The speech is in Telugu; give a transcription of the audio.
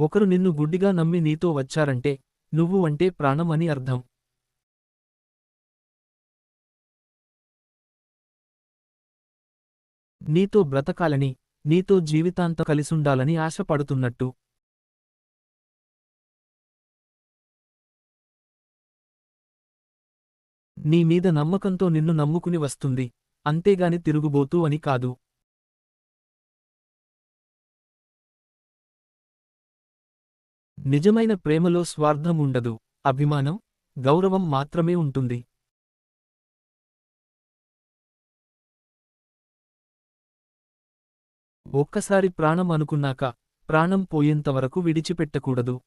ఒకరు నిన్ను గుడ్డిగా నమ్మి నీతో వచ్చారంటే నువ్వు అంటే ప్రాణం అని అర్థం. నీతో బ్రతకాలని నీతో జీవితాంతం కలిసుండాలని ఆశపడుతున్నట్టు. నీ మీద నమ్మకంతో నిన్ను నమ్ముకుని వస్తుంది అంతేగాని తిరుగుబోతూ అని కాదు. నిజమైన ప్రేమలో స్వార్థం ఉండదు అభిమానం గౌరవం మాత్రమే ఉంటుంది. ఒక్కసారి ప్రాణం అనుకున్నాక ప్రాణం పోయేంతవరకు విడిచిపెట్టకూడదు.